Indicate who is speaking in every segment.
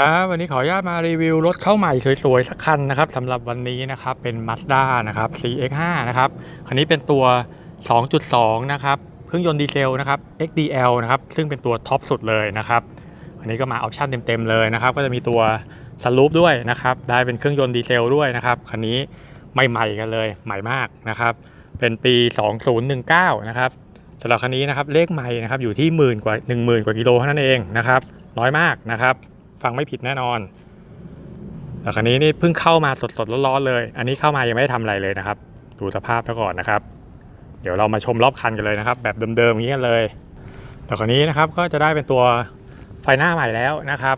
Speaker 1: ครับวันนี้ขออนุญาตมารีวิวรถเข้าใหม่สวยๆ สักคันนะครับสำหรับวันนี้นะครับเป็น Mazda นะครับ CX5 นะครับคันนี้เป็นตัว 2.2 นะครับเครื่องยนต์ดีเซลนะครับ XDL นะครับซึ่งเป็นตัวท็อปสุดเลยนะครับอันนี้ก็มาออปชั่นเต็มๆเลยนะครับ ก็จะมีตัวสลูปด้วยนะครับ ได้เป็นเครื่องยนต์ดีเซลด้วยนะครับคันนี้ใหม่ๆกันเลยใหม่มากนะครับ เป็นปี 2019 นะครับสำหรับคันนี้นะครับเลขใหม่นะครับอยู่ที่หมื่นกว่า 10,000 กว่ากิโลเท่านั้นเองนะครับน้อยมากนะครับ ฟังไม่ผิดแน่นอนแต่คันนี้นี่เพิ่งเข้ามาสดๆร้อนๆเลย อันนี้เข้ามายังไม่ได้ทำอะไรเลยนะครับ ดูสภาพซะก่อนนะครับ เดี๋ยวเรามาชมรอบคันกันเลยนะครับ แบบเดิมๆอย่างนี้กันเลย แต่คันนี้นะครับก็จะได้เป็นตัวไฟหน้าใหม่แล้วนะครับ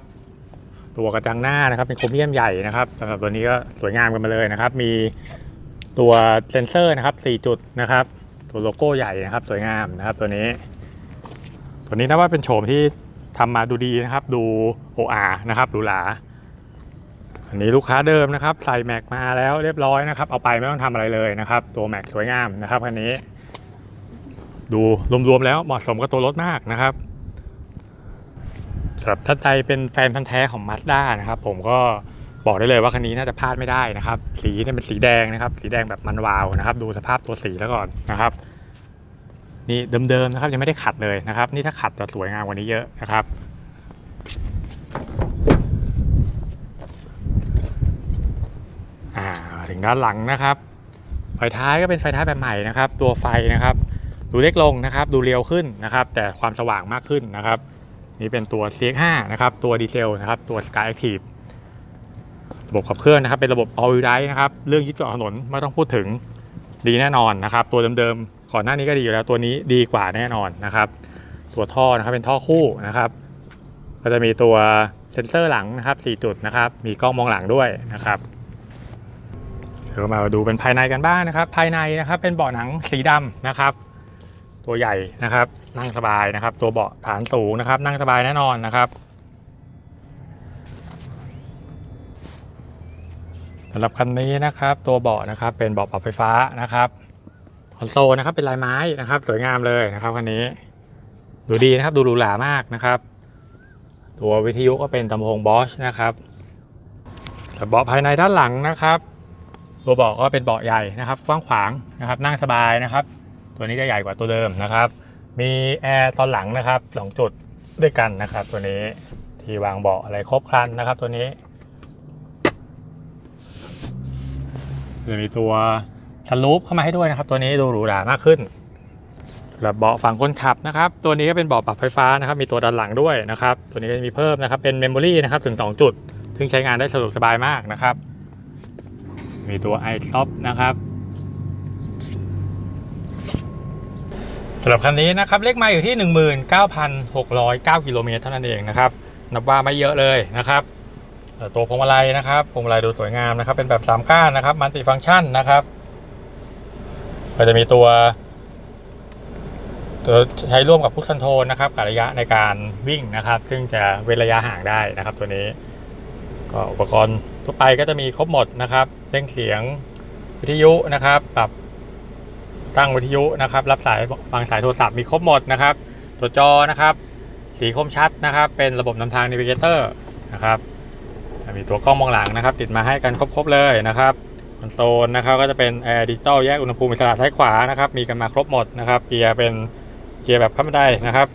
Speaker 1: ตัวกระจังหน้านะครับ เป็นโครเมียมใหญ่นะครับสำหรับตัวนี้ก็สวยงามกันมาเลยนะครับ มีตัวเซนเซอร์นะครับ 4 จุดนะครับ ตัวโลโก้ใหญ่นะครับ สวยงามนะครับ ตัวนี้ ตัวนี้นับว่าเป็นโฉมที่ ทำมาดูดีนะครับ ดู OR นะครับดูหลาอันนี้ลูกค้าเดิมนะครับ ใส่แม็กมาแล้วเรียบร้อยนะครับ เอาไปไม่ต้องทำอะไรเลยนะครับ ตัวแม็กสวยงามนะครับคันนี้ ดูรวมๆแล้วเหมาะสมกับตัวรถมากนะครับสำหรับท่านใดเป็นแฟนพันธ์แท้ของ Mazda นะครับ ผมก็บอกได้เลยว่าคันนี้น่าจะพลาดไม่ได้นะครับ สีเนี่ยเป็นสีแดงนะครับ สีแดงแบบมันวาวนะครับ ดูสภาพตัวสีแล้วก่อนนะครับ นี่เดิมๆนะครับยังไม่ได้ขัดเลยนะครับ นี่ถ้าขัดจะสวยงามกว่านี้เยอะนะครับถึงด้านหลังนะครับไฟท้ายก็เป็นไฟท้ายแบบใหม่นะครับ ตัวไฟนะครับ ดูเล็กลงนะครับ ดูเรียวขึ้นนะครับ แต่ความสว่างมากขึ้นนะครับ นี่เป็นตัว CX5 นะครับ ตัวดีเซลนะครับ ตัว Sky Active ระบบขับเคลื่อนนะครับ เป็นระบบ All Wheel Drive นะครับ เรื่องยึดเกาะถนนไม่ต้องพูดถึงดีแน่นอนนะครับ ตัวเดิมๆ ก่อนหน้านี้ก็ดีอยู่แล้วตัวนี้ดีกว่าแน่นอนนะครับ ตัวท่อนะครับเป็นท่อคู่นะครับ ก็จะมีตัวเซ็นเซอร์หลังนะครับ 4 จุดนะครับ มีกล้องมองหลังด้วยนะครับเดี๋ยวมาดูเป็นภายในกันบ้างนะครับ ภายในนะครับเป็นเบาะหนังสีดำนะครับ ตัวใหญ่นะครับนั่งสบายนะครับ ตัวเบาะฐานสูงนะครับ นั่งสบายแน่นอนนะครับสำหรับคันนี้นะครับ ตัวเบาะนะครับเป็นเบาะปรับไฟฟ้านะครับ อนโซลนะครับเป็นลายไม้นะครับ สวยงามเลยนะครับคันนี้ ดูดีนะครับดูหรูหรามากนะครับ ตัววิทยุก็เป็นลำโพงบอชนะครับสำหรับเบาะภายในด้านหลังนะครับ ตัวเบาะก็เป็นเบาะใหญ่นะครับ กว้างขวางนะครับ นั่งสบายนะครับ ตัวนี้จะใหญ่กว่าตัวเดิมนะครับ มีแอร์ตอนหลังนะครับสองจุดด้วยกันนะครับ ตัวนี้ที่วางเบาะอะไรครบครันนะครับ ตัวนี้จะมีตัว สลูปเข้ามาให้ด้วยนะครับ ตัวนี้ดูหรูหรามากขึ้นสำหรับเบาะฝั่งคนขับนะครับ ตัวนี้ก็เป็นเบาะปรับไฟฟ้านะครับ มีตัวด้านหลังด้วยนะครับ ตัวนี้ก็จะมีเพิ่มนะครับ เป็นเมมโมรีนะครับ ถึง 2 จุด ซึ่งใช้งานได้สะดวกสบายมากนะครับ มีตัว i s o p นะครับสำหรับคันนี้นะครับ เลขไมล์อยู่ที่ 19,609กิโลเมตรเท่านั้นเองนะครับ นับว่าไม่เยอะเลยนะครับต่ตัวพวงมาลัยนะครับ พวงมาลัยดูสวยงามนะครับ เป็นแบบ3ก้านนะครับ มัลติฟังก์ชันนะครับ ก็จะมีตัวตัวใช้ร่วมกับพุทคันโทนนะครับกับระยะในการวิ่งนะครับ ซึ่งจะเว้นระยะห่างได้นะครับ ตัวนี้ ก็อุปกรณ์ทั่วไปก็จะมีครบหมดนะครับเร่งเสียงวิทยุนะครับ ปรับตั้งวิทยุนะครับ รับสายบางสายโทรศัพท์มีครบหมดนะครับตัวจอนะครับ สีคมชัดนะครับ เป็นระบบนำทาง Navigator นะครับมีตัวกล้องมองหลังนะครับ ติดมาให้กันครบๆเลยนะครับ อนโซลนะครับก็จะเป็นแอร์ดิจิตอลแยกอุณหภูมิอิสระซ้ายขวานะครับมีกันมาครบหมดนะครับเกียร์เป็นเกียร์แบบขับบันไดนะครับ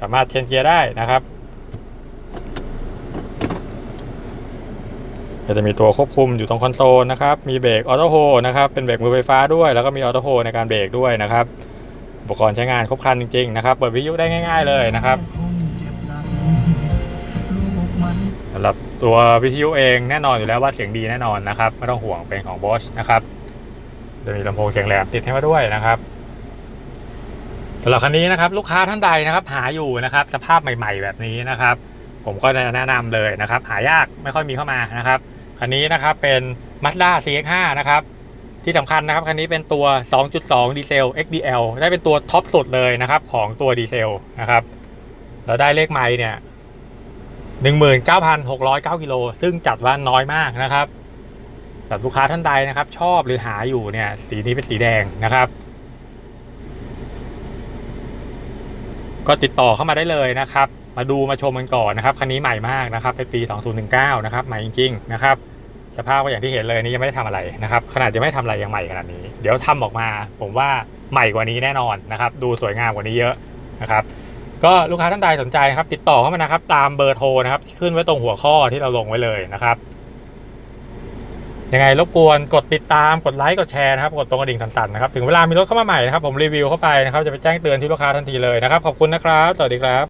Speaker 1: สามารถเชนเกียร์ได้นะครับ็จะมีตัวควบคุมอยู่ตรงคอนโซลนะครับ มีเบรกออโต้โฮนะครับ เป็นเบรกมือไฟฟ้าด้วย แล้วก็มีออโต้โฮในการเบรกด้วยนะครับ อุปกรณ์ใช้งานครบครันจริงๆนะครับ เปิดวิทยุได้ง่าย ๆเลยนะครับำหรับตัววิทยุเองแน่นอนอยู่แล้วว่าเสียงดีแน่นอนนะครับไม่ต้องห่วงเป็นของ Bosch นะครับจะมีลำโพงเสียงแหลมติดให้มาด้วยนะครับสำหรับคันนี้นะครับลูกค้าท่านใดนะครับ หาอยู่นะครับ สภาพใหม่ ๆ แบบนี้นะครับ ผมก็จะแนะนำเลยนะครับ หายากไม่ค่อยมีเข้ามานะครับคันนี้นะครับเป็น Mazda CX-5 นะครับที่สำคัญนะครับคันนี้เป็นตัว 2.2 ดีเซล XDL ได้เป็นตัวท็อปสุดเลยนะครับของตัวดีเซลนะครับแล้วได้เลขไมล์เนี่ย 19,609กิโลซึ่งจัดว่าน้อยมากนะครับแบบลูกค้าท่านใดนะครับ ชอบหรือหาอยู่เนี่ยสีนี้เป็นสีแดงนะครับ ก็ติดต่อเข้ามาได้เลยนะครับ มาดูมาชมกันก่อนนะครับคันนี้ใหม่มากนะครับในปี 2019 นะครับใหม่จริงๆนะครับสภาพก็อย่างที่เห็นเลยนี่ยังไม่ได้ทำอะไรนะครับขนาดยังไม่ทำอะไรยังใหม่ขนาดนี้ เดี๋ยวทำออกมา ผมว่าใหม่กว่านี้แน่นอนนะครับ ดูสวยงามกว่านี้เยอะนะครับ ก็ลูกค้าท่านใดสนใจนะครับ ติดต่อเข้ามานะครับ ตามเบอร์โทรนะครับที่ขึ้นไว้ตรงหัวข้อที่เราลงไว้เลยนะครับยังไงรบกวนกดติดตามกดไลค์กดแชร์นะครับกดตรงกระดิ่งสั่นๆนะครับถึงเวลามีรถเข้ามาใหม่นะครับผมรีวิวเข้าไปนะครับจะไปแจ้งเตือนที่ลูกค้าทันทีเลยนะครับขอบคุณนะครับ สวัสดีครับ